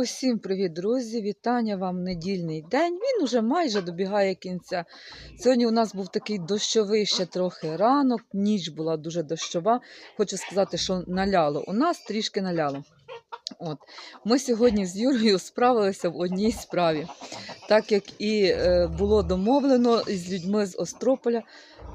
Усім привіт, друзі! Вітання вам недільний день. Він уже майже добігає кінця. Сьогодні у нас був такий дощовий ще трохи ранок, ніч була дуже дощова. Хочу сказати, що наляло. У нас трішки наляло. От. Ми сьогодні з Юрою справилися в одній справі. Так як і е, було домовлено з людьми з Острополя,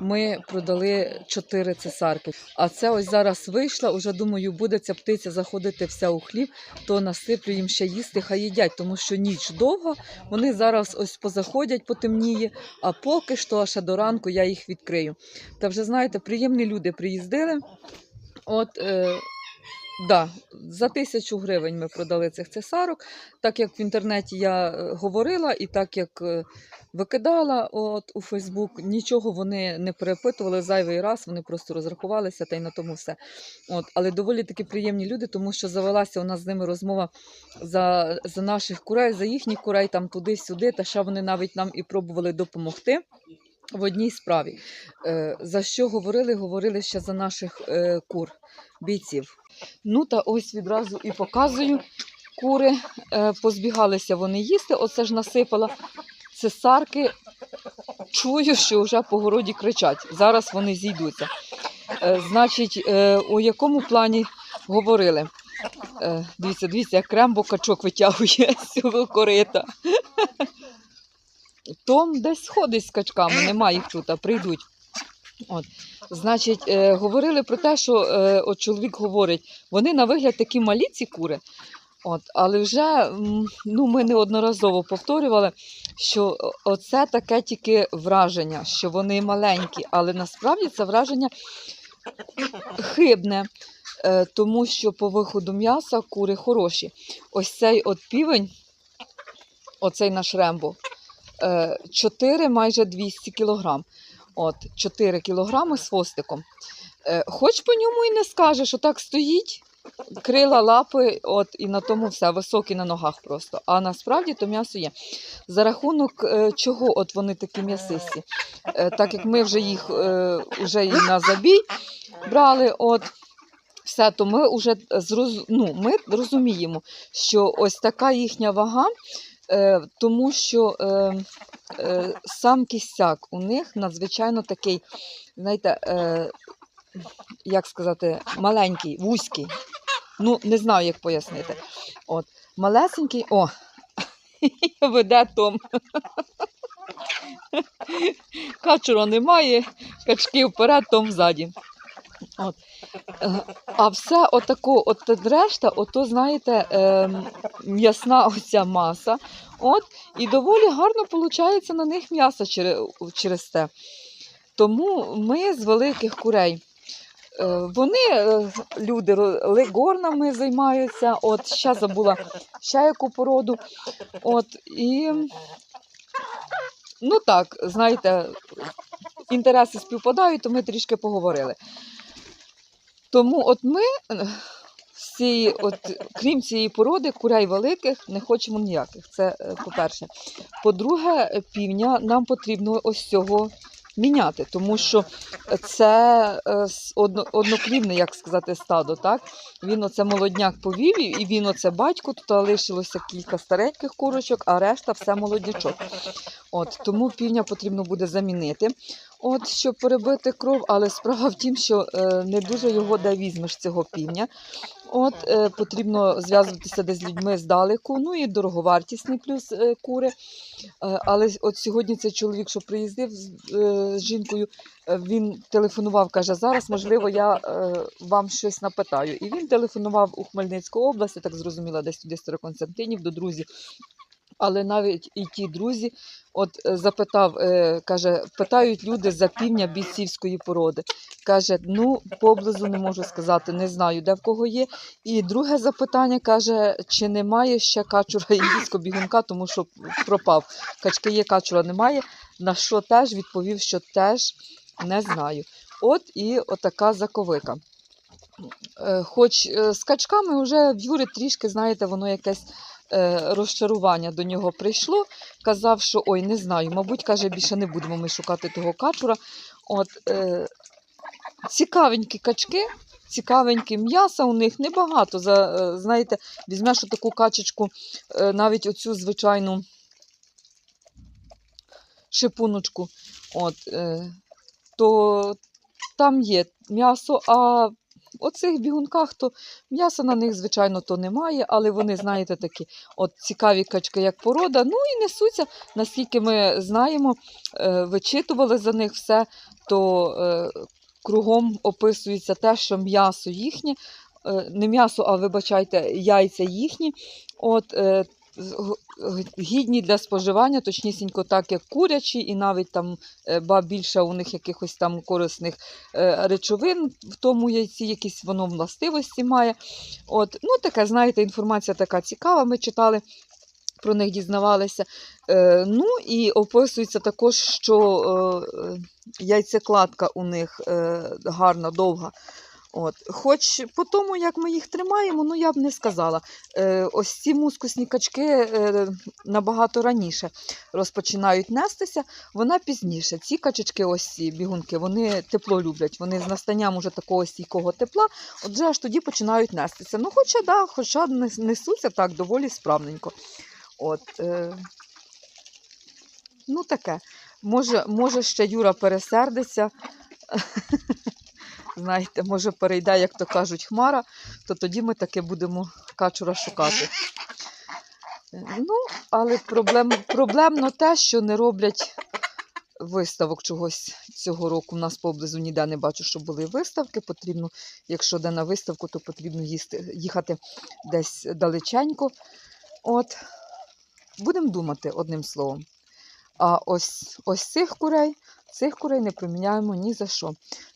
ми продали чотири цесарки. А це ось зараз вийшла. Уже думаю, буде ця птиця заходити вся у хліб, то насиплю їм ще їсти, хай їдять, тому що ніч довга. Вони зараз ось позаходять, потемніє, а поки що ще до ранку я їх відкрию. Та вже знаєте, приємні люди приїздили. От, е, да, за тисячу гривень ми продали цих цесарок. Так як в інтернеті я е, говорила, і так як е, викидала от, у Фейсбук, нічого вони не перепитували зайвий раз, вони просто розрахувалися та й на тому все. От, але доволі таки приємні люди, тому що завелася у нас з ними розмова за, за наших курей, за їхніх курей, там туди-сюди, та ще вони навіть нам і пробували допомогти. В одній справі. Е, за що говорили? Говорили ще за наших е, кур, бійців. Ну та ось відразу і показую. Кури е, позбігалися вони їсти. Оце ж насипала цесарки. Чую, що вже по городі кричать. Зараз вони зійдуться. Значить, у якому плані говорили? Дивіться, дивіться, як крембо качок витягує з цього корита. Том десь ходить з качками, немає їх тут, а прийдуть. От. Значить, е, говорили про те, що е, от чоловік говорить, вони на вигляд такі малі ці кури. От, але вже ну, ми неодноразово повторювали, що оце таке тільки враження, що вони маленькі, але насправді це враження хибне, е, тому що по виходу м'яса кури хороші. Ось цей от півень, оцей наш рембо, 4 майже 200 кілограм. От, 4 кілограми з хвостиком. Е, Хоч по ньому і не скажеш, що так стоїть, крила, лапи, от, і на тому все, високі на ногах просто. А насправді то м'ясо є. За рахунок е, чого от вони такі м'ясисті? Е, так як ми вже їх е, вже і на забій брали, от, все, то ми вже зроз... ну, ми розуміємо, що ось така їхня вага, е, тому що е, е, сам кістяк у них надзвичайно такий, знаєте, е, як сказати, маленький, вузький. Ну, не знаю, як пояснити. От, малесенький, о, веде Том. Качура немає, качки вперед, Том ззаді. От. Е, А все отако, от решта, ото, знаєте, ем, м'ясна оця маса. От, і доволі гарно виходить на них м'ясо через, те. Тому ми з великих курей. Е, Вони, е, люди, легорнами займаються. От, ще забула ще яку породу. От, і, ну так, знаєте, інтереси співпадають, то ми трішки поговорили. Тому от ми е, цієї, от, крім цієї породи, курей великих не хочемо ніяких. Це е, по-перше. По-друге, півня нам потрібно ось цього міняти, тому що це е, одно, одноклівне, як сказати, стадо. Так? Він оце молодняк повів, і він оце батько, тут лишилося кілька стареньких курочок, а решта все молоднячок. От, тому півня потрібно буде замінити, от, щоб перебити кров, але справа в тім, що е, не дуже його де візьмеш цього півня. От, е, потрібно зв'язуватися десь з людьми здалеку, ну і дороговартісні плюс е, кури. Е, але от сьогодні цей чоловік, що приїздив з, е, з жінкою, е, він телефонував, каже, зараз, можливо, я е, вам щось напитаю. І він телефонував у Хмельницьку область, я так зрозуміла, десь туди Староконстантинів, до друзів. Але навіть і ті друзі, от е, запитав, е, каже, питають люди за півня бійцівської породи. Каже, ну поблизу не можу сказати, не знаю, де в кого є. І друге запитання каже, чи немає ще качура індійського бігунка, тому що пропав. Качки є, качура немає. На що теж відповів, що теж не знаю. От і отака заковика. Е, Хоч з качками вже в Юри трішки, знаєте, воно якесь розчарування до нього прийшло. Казав, що ой, не знаю, мабуть, каже, більше не будемо ми шукати того качура. От, е, цікавенькі качки, цікавенькі. М'яса у них небагато. За, е, знаєте, візьмеш таку качечку, е, навіть оцю звичайну шипуночку, от, е, то там є м'ясо, а оцих бігунках то м'яса на них, звичайно, то немає, але вони, знаєте, такі от цікаві качки, як порода. Ну і несуться, наскільки ми знаємо, е, вичитували за них все, то е, кругом описується те, що м'ясо їхнє, е, не м'ясо, а вибачайте, яйця їхні. От, гідні для споживання, точнісінько так, як курячі, і навіть там е, ба більше у них якихось там корисних е, речовин в тому яйці, якісь воно властивості має. От, ну, таке, знаєте, інформація така цікава. Ми читали. Про них дізнавалися. Е, ну і описується також, що яйцекладка у них гарна, довга. От. Хоч по тому, як ми їх тримаємо, ну я б не сказала. Е, ось ці мускусні качки е, набагато раніше розпочинають нестися, вона пізніше. Ці качечки, ось ці бігунки, вони тепло люблять. Вони з настанням уже такого стійкого тепла, отже аж тоді починають нестися. Ну, хоча да, хоча несуться так доволі справненько. От, е, ну таке. Може, може ще Юра пересердиться. Знаєте, може перейде, як то кажуть, хмара, то тоді ми таки будемо качура шукати. Ну, але проблем, проблемно те, що не роблять виставок чогось цього року. У нас поблизу ніде не бачу, що були виставки. Потрібно, якщо де на виставку, то потрібно їсти, їхати десь далеченько. От, будемо думати одним словом. А ось, ось цих курей, цих курей не приміняємо ні за що.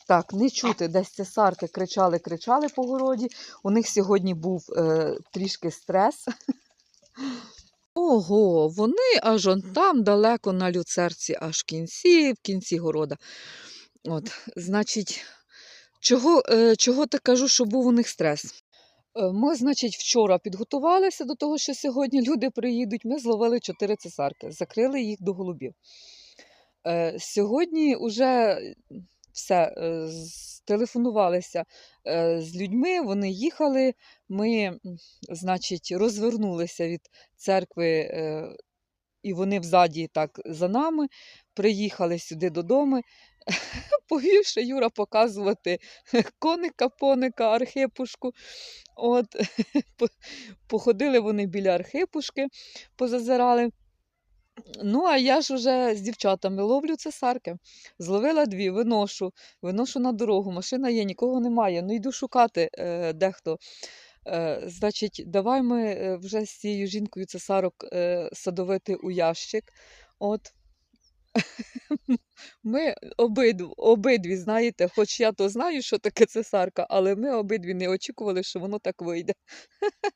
Так, не чути, десь цесарки кричали, кричали по городі. У них сьогодні був е, трішки стрес. Ого, вони аж он там далеко на люцерці, аж в кінці, в кінці города. От, значить, чого, е, чого так кажу, що був у них стрес? Е, Ми, значить, вчора підготувалися до того, що сьогодні люди приїдуть. Ми зловили чотири цесарки, закрили їх до голубів. Е, Сьогодні вже все, е, телефонувалися е, з людьми, вони їхали. Ми, значить, розвернулися від церкви, і вони взаді так за нами, приїхали сюди додому. Повівши Юра показувати коника, поника, архипушку. От, походили вони біля архипушки, позазирали. Ну, а я ж уже з дівчатами ловлю цесарки. Зловила дві, виношу, виношу на дорогу. Машина є, нікого немає. Ну, йду шукати е, дехто. Е, значить, давай ми е, вже з цією жінкою цесарок е, садовити у ящик. От. Ми обидв, обидві, знаєте, хоч я то знаю, що таке цесарка, але ми обидві не очікували, що воно так вийде.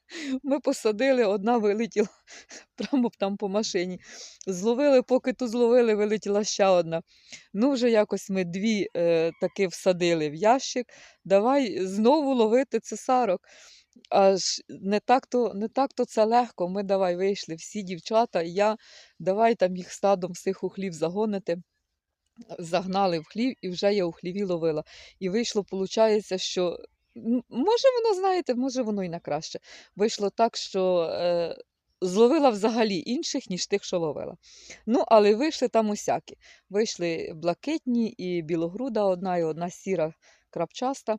Ми посадили, одна вилетіла прямо там по машині. Зловили, поки ту зловили, вилетіла ще одна. Ну, вже якось ми дві е, таки всадили в ящик. Давай знову ловити цесарок. Аж не так-то, не так-то це легко. Ми давай вийшли, всі дівчата, і я, давай там їх стадом всіх у хлів загонити. Загнали в хлів, і вже я у хліві ловила. І вийшло, виходить, що може воно, знаєте, може воно і на краще. Вийшло так, що е, зловила взагалі інших, ніж тих, що ловила. Ну, але вийшли там усякі. Вийшли блакитні і білогруда одна, і одна сіра крапчаста.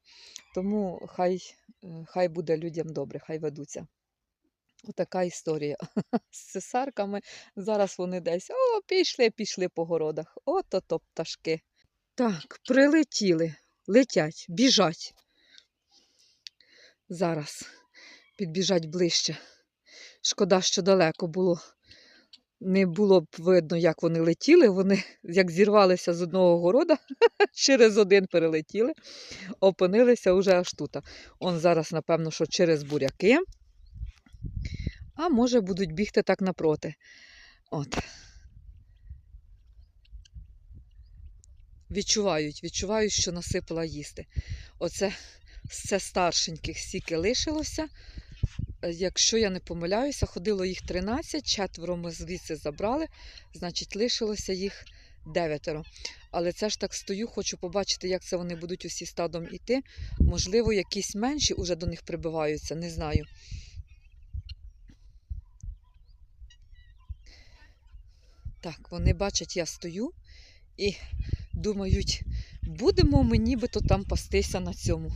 Тому хай, хай буде людям добре, хай ведуться. Отака історія з цесарками. Зараз вони десь о, пішли, пішли по городах. Ото то пташки. Так, прилетіли, летять, біжать. Зараз підбіжать ближче. Шкода, що далеко було. Не було б видно, як вони летіли. Вони як зірвалися з одного города, через один перелетіли, опинилися вже аж тут. Он зараз, напевно, що через буряки. А може будуть бігти так напроти. От. Відчувають, відчувають, що насипала їсти. Оце все старшеньких стільки лишилося. Якщо я не помиляюся, ходило їх 13, четверо ми звідси забрали, значить, лишилося їх дев'ятеро. Але це ж так стою, хочу побачити, як це вони будуть усі стадом іти. Можливо, якісь менші уже до них прибиваються, не знаю. Так, вони бачать, я стою і думають, будемо ми нібито там пастися на цьому,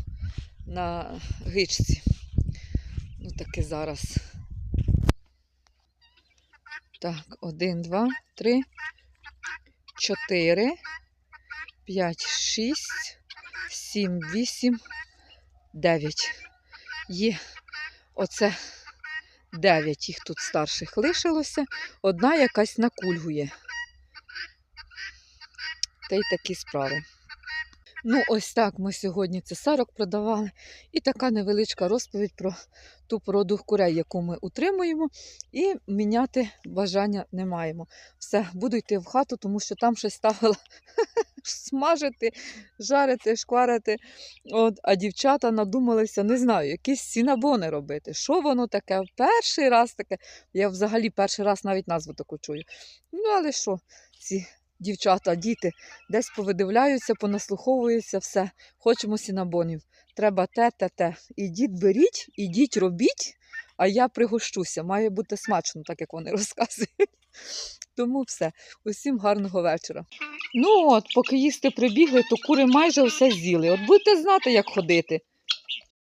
на гичці. Таки зараз. Так, один, два, три, чотири, п'ять, шість, сім, вісім, дев'ять. Є оце дев'ять їх тут старших лишилося. Одна якась накульгує. Та й такі справи. Ну, ось так ми сьогодні цесарок продавали. І така невеличка розповідь про ту породу курей, яку ми утримуємо, і міняти бажання не маємо. Все, буду йти в хату, тому що там щось ставила смажити, жарити, шкварити. От, а дівчата надумалися, не знаю, якісь сінабони робити. Що воно таке? Перший раз таке. Я взагалі перший раз навіть назву таку чую. Ну, але що, ці дівчата, діти десь повидивляються, понаслуховуються, все. Хочемо сінабонів. Треба те, те, те. Ідіть, беріть, ідіть, робіть, а я пригощуся. Має бути смачно, так як вони розказують. Тому все. Усім гарного вечора. Ну от, поки їсти прибігли, то кури майже все з'їли. От будете знати, як ходити.